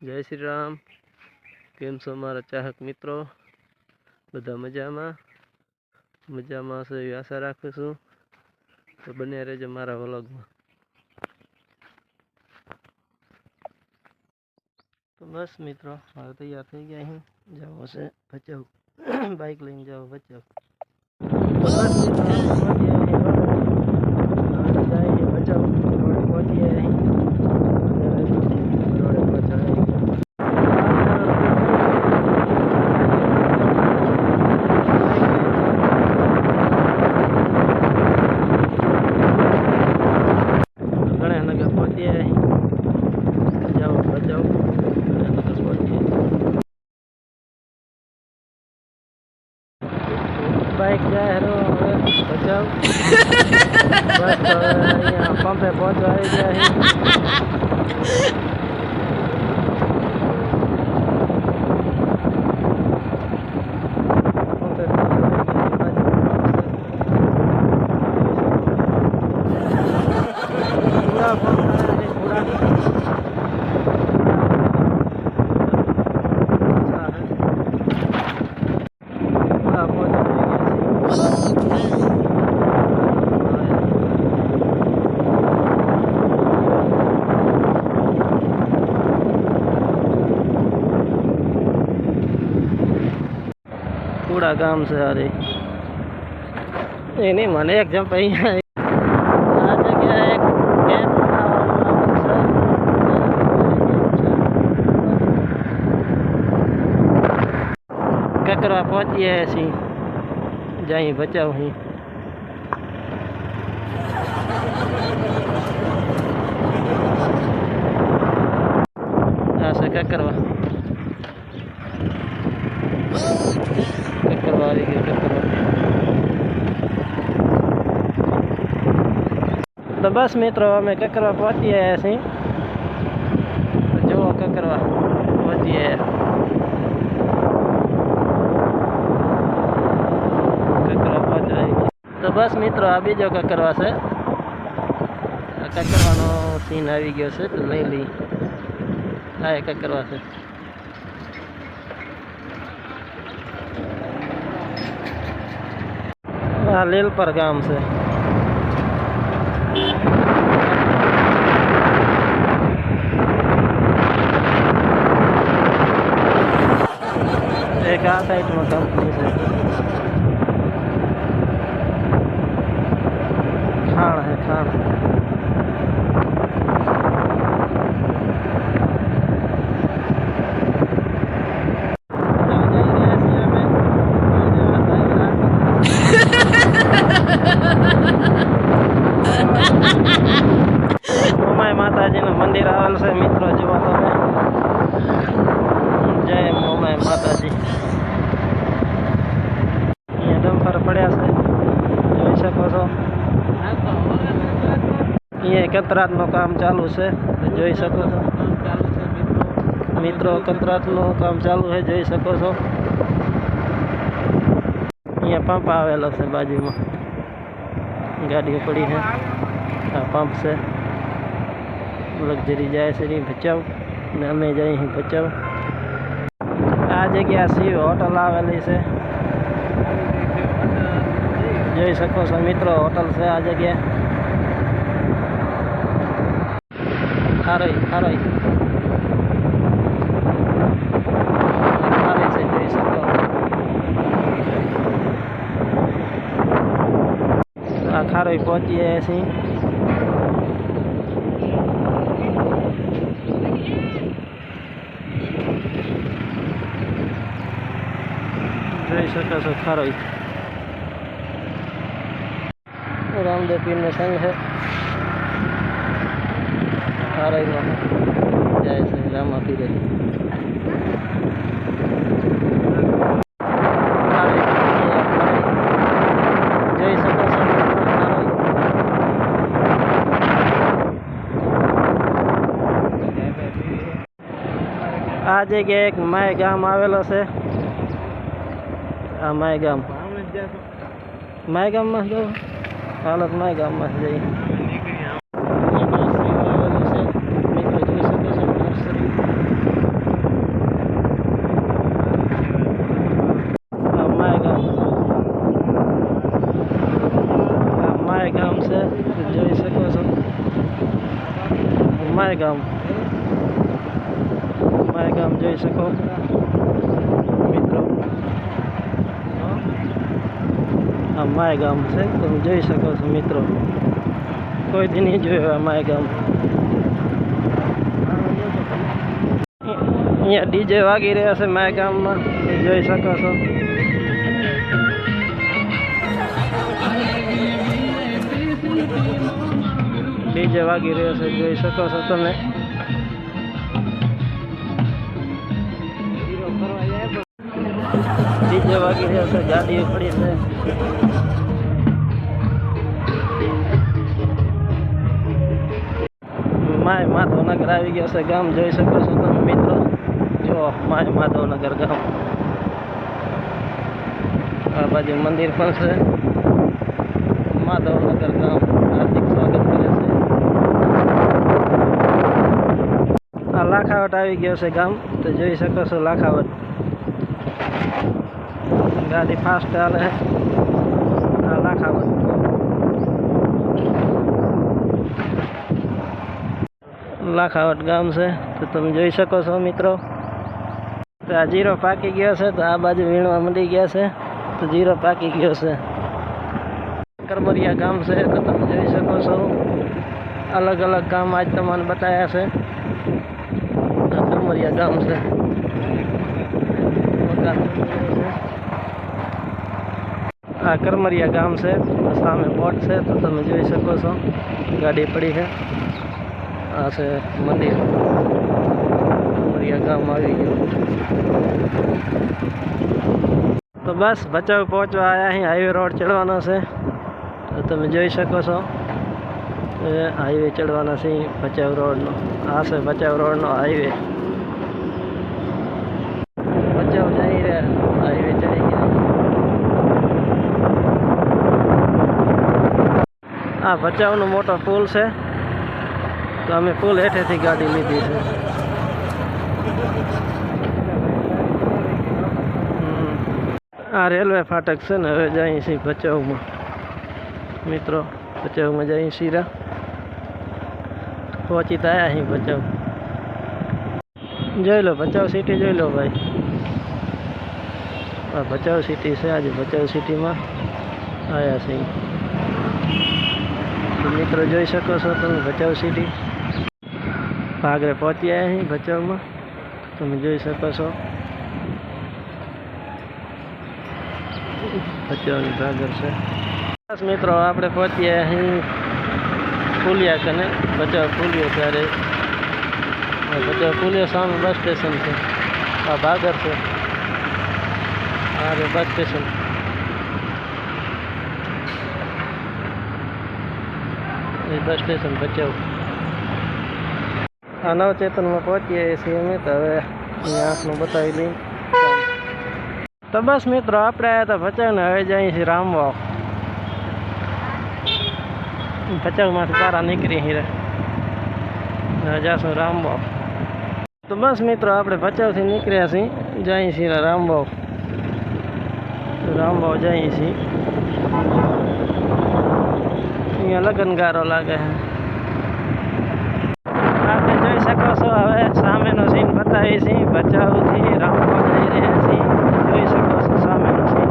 જય શ્રી રામ. કેમ છો મારા ચાહક મિત્રો? બધા મજામાં? મજામાં હશે એવી આશા રાખું છું. તો બને રહેજો મારા વ્લોગમાં. તો બસ મિત્રો, હવે તૈયાર થઈ ગયા અહીં જવું હશે, ભચાઉ. બાઇક લઈને જાઓ, ભચાઉ તો બસ મિત્રો પહોંચી અહીં હવે જાય છે ભચાઉ રોડે પહોંચીએ અહીં રોડે પહોંચાડી ગણેશ નગર પહોંચીએ અહીં જાઓ બચાવો ગણેશ નગર પહોંચીએ બાઇક જાય હેરો હવે બચાવ બસ તો હવે અહીંયા પંપે પહોંચવા આવી ગયા અહીં પંપે પહોંચવા આવી ગયા બાજુ પૂરા પહોંચવા છે પૂરા પૂરા પહોંચવા આવી ગયા છે કામ છે અરે એ નહીં, મને એક જમ્પ અહીંયા આ જગ્યાએ એક કેમ્પ કકરા પહોંચીએ છીએ. જાય બચાવ અહીં આ કકરવા કકરવા તો બસ મિત્રો, અમે કકરવા પહોંચી આવ્યા છીએ. જુઓ કકરવા પહોંચી આવ્યા. તો બસ મિત્રો, આ બીજો કકરવા છે. કકરવાનો સીન આવી ગયો છે, તો લઈ લઈ હા કકરવા છે. આ લીલપર ગામ છે. એક આ સાઈડમાં કંપની છે ખાણ હે ખાણ મોમાઈ માતાજીનું મંદિર આવેલ છે મિત્રો જુઓ તમે જય મોમાઈ માતાજી અહીંયા ડમ્પર પડ્યા છે જોઈ શકો છો અહીંયા કંતરાતનું કામ ચાલુ છે. જોઈ શકો છો. મિત્રો, કંતરાતનું કામ ચાલુ છે, જોઈ શકો છો. અહીંયા પંપ આવેલો છે બાજુમાં. ગાડીઓ પડી છે આ પંપ છે. લક્ઝરી જાય છે અહીં ભચાઉ ને અમે જઈએ અહીં ભચાઉ આ જગ્યા સી હોટલ આવેલી છે. જોઈ શકો છો મિત્રો હોટલ છે આ જગ્યા. ખારોઈ ખારોઈ ખારે છે, જોઈ શકો. આ ખારોઈ પહોંચીએ છીએ. જોઈ શકો છો ખારોઈ રામદેવ પીરનો સંઘ છે. ખારોઈમાં જાય છે રામા છો. ખારોઈ. આ જગ્યાએ એક માય ગામ આવેલો છે. આ માય ગામ. માય ગામમાં જવું હાલત માય ગામમાં જઈએ અહીંયા નર્સરી આવેલી છે મિત્રો જોઈ શકો છો નર્સરી માય ગામ. માય ગામ જોઈ શકો. મિત્રો. આ માય ગામ છે, તમે જોઈ શકો છો, મિત્રો. કોઈ દી નહીં જોયું આ માય ગામ. અહીંયા ડીજે વાગી રહ્યા છે માય ગામમાં જોઈ શકો છો. ડીજે વાગી રહ્યો છે, જોઈ શકો છો તમે. ડીજે વાગી રહ્યો છે, ગાડીઓ પડી માય માધવનગર આવી ગયા છે ગામ, જોઈ શકો છો તમે મિત્રો. જો, માય માધવનગર ગામ. આ બાજુ મંદિર પણ છે. માધવનગર ગામ. હાર્દિક સ્વાગત કરે છે આ લાખાવટ આવી ગયો છે ગામ. તો જોઈ શકો છો લાખાવટ. ગાડી ફાસ્ટ ચાલે. આ લાખાવટ. લાખાવટ ગામ છે. તો તમે જોઈ શકો છો મિત્રો. તો આ જીરો પાકી ગયો છે. તો આ બાજુ વીણવા મળી ગયા છે. તો જીરો પાકી ગયો છે. કરમરિયા ગામ છે. તો તમે જોઈ શકો છો. અલગ અલગ ગામ આજ તમને બતાવ્યા છે. આ કરમરિયા ગામ છે આ કરમરિયા ગામ છે સામે બોટ છે, તો તમે જોઈ શકો છો, ગાડી પડી છે. આ છે મંદિર. કરમરિયા ગામ આવી ગયું. તો બસ ભચાઉ પહોંચવા આવ્યા અહીં હાઈવે રોડ ચડવાનો છે. તો તમે જોઈ શકો છો હાઈવે ચડવાના છે ભચાઉ રોડનો. આ છે ભચાઉ રોડનો હાઈવે. ભચાઉ જઈ રહ્યા હાઈવે ચડી ગયા આ ભચાઉનો મોટો પુલ છે. તો અમે પુલ હેઠેથી ગાડી લીધી છે. આ રેલવે ફાટક છે ને, હવે જઈએ છીએ ભચાઉમાં. મિત્રો, ભચાઉમાં જઈએ શીરા પહોંચી તો આવ્યા અહીં ભચાઉ. જોઈ લો, ભચાઉ સિટી જોઈ લો ભાઈ. આ ભચાઉ સિટી છે, આજે ભચાઉ સિટીમાં આવ્યા છે. મિત્રો જોઈ શકો છો તમે ભચાઉ સિટી. ભાગરે પહોંચી આવ્યા અહીં ભચાઉમાં. તમે જોઈ શકો છો. ભચાઉની ભાગર છે. બસ મિત્રો, આપણે પહોંચીએ અહીં ફૂલિયા કને, ભચાઉ ફૂલ્યો ત્યારે ભચાઉ ફૂલ્યો સામે બસ સ્ટેશન છે. આ ભાગર છે. આ રે બસ સ્ટેશન એ બસ સ્ટેશન ભચાઉ આ નવચેતનમાં પહોંચીએ છીએ અમે તો હવે આંખનું બતાવી લઈ તો બસ મિત્રો આપણે આવ્યા હતા ભચાઉ ને હવે જઈએ છીએ રામવાવ ભચાઉમાંથી તારા નીકળી હીરે હવે જાશું રામવાવ તો બસ મિત્રો આપણે ભચાઉથી નીકળ્યા છીએ જઈએ છીએ રામવાવ રામવાવ જઈએ છીએ અહીંયા લગનગારો લાગે છે. આપણે જોઈ શકો છો, હવે સામેનો સીન બતાવી છીએ બચાવથી રામવા જઈ રહ્યા છીએ જોઈ શકો છો સામેનો સીન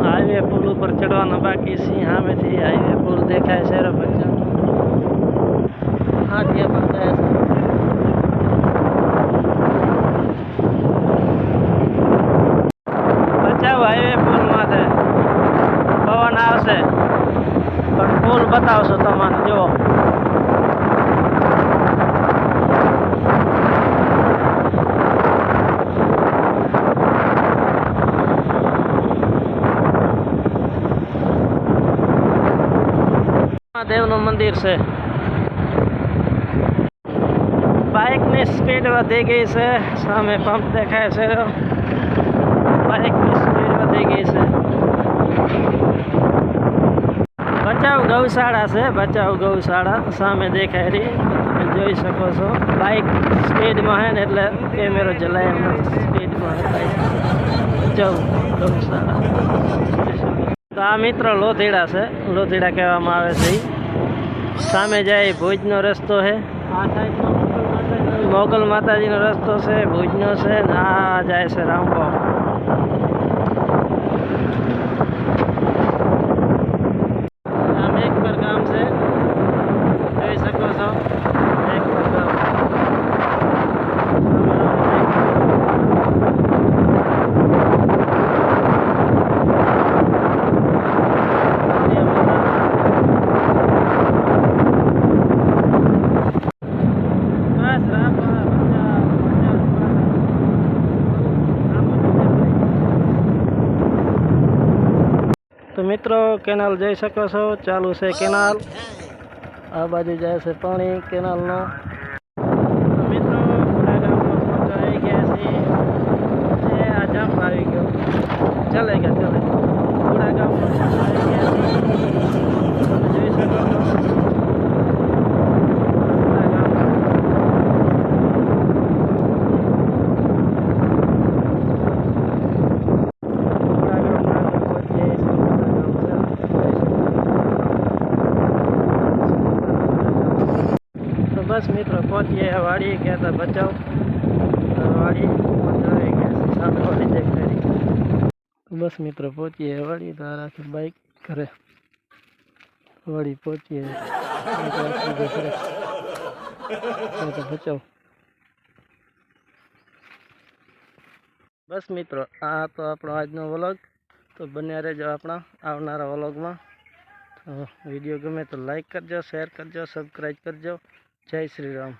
હાઈવે પુલ ઉપર ચડવાનો બાકી છે સામેથી હાઈવે પુલ દેખાય છે રે બચ્ચા હા ત્યાં બતાવે છે બચાવ હાઈવે પુલ માથે પવન આવશે પણ પુલ બતાવશો તમને જુઓ મહાદેવનું મંદિર છે બાઇકની સ્પીડ વધી ગઈ છે સામે પંપ દેખાય છે બાઇકની સ્પીડ વધી ગઈ છે ભચાઉ ગૌશાળા છે ભચાઉ ગૌશાળા, સામે દેખાય રહી. તમે જોઈ શકો છો બાઇક સ્પીડમાં હે ને એટલે કેમેરો ચલાય એમ સ્પીડમાં ભચાઉ ગૌશાળા. તો આ મિત્ર લોધીડા છે, લોધીડા કહેવામાં આવે છે. સામે જાય ભુજનો રસ્તો છે આ મોગલ માતાજીનો રસ્તો છે, ભુજનો છે ને આ જાય છે રામબાવ આ મેઘપર ગામ છે જોઈ શકો છો મેઘપર ગામ બસ રામા બચાવ બચાવ તો મિત્રો કેનાલ જઈ શકો છો. ચાલુ છે કેનાલ. આ બાજુ જાય છે પાણી કેનાલનો તો મિત્રો ખોડા ગામમાં પહોંચવા આવી ગયા છીએ એ આ જંપ આવી ગયો ચાલે ગયા ચાલે ખોડા ગામમાં પહોંચવા આવી ગયા છીએ તમે જોઈ શકો છો ખોડા ગામ ખોડા ગામમાં આપણે પહોંચીએ છીએ. ખોડા ગામ છે. તો બસ મિત્રો પહોંચીએ વાડી ગયા હતા તો વાડી પહોંચાડી ગયા દેખાય રહી. તો બસ મિત્રો, પહોંચીએ વાડી, તો બાઈક ઘરે. વાડી પહોંચીએ બચાવ. બસ મિત્રો, આ તો આપણો આજનો વ્લોગ. તો બન્યા રહેજો આપણા આવનારા વ્લોગમાં. વીડિયો ગમે તો લાઈક કરજો શેર કરજો સબસ્ક્રાઈબ કરજો. જય શ્રી રામ.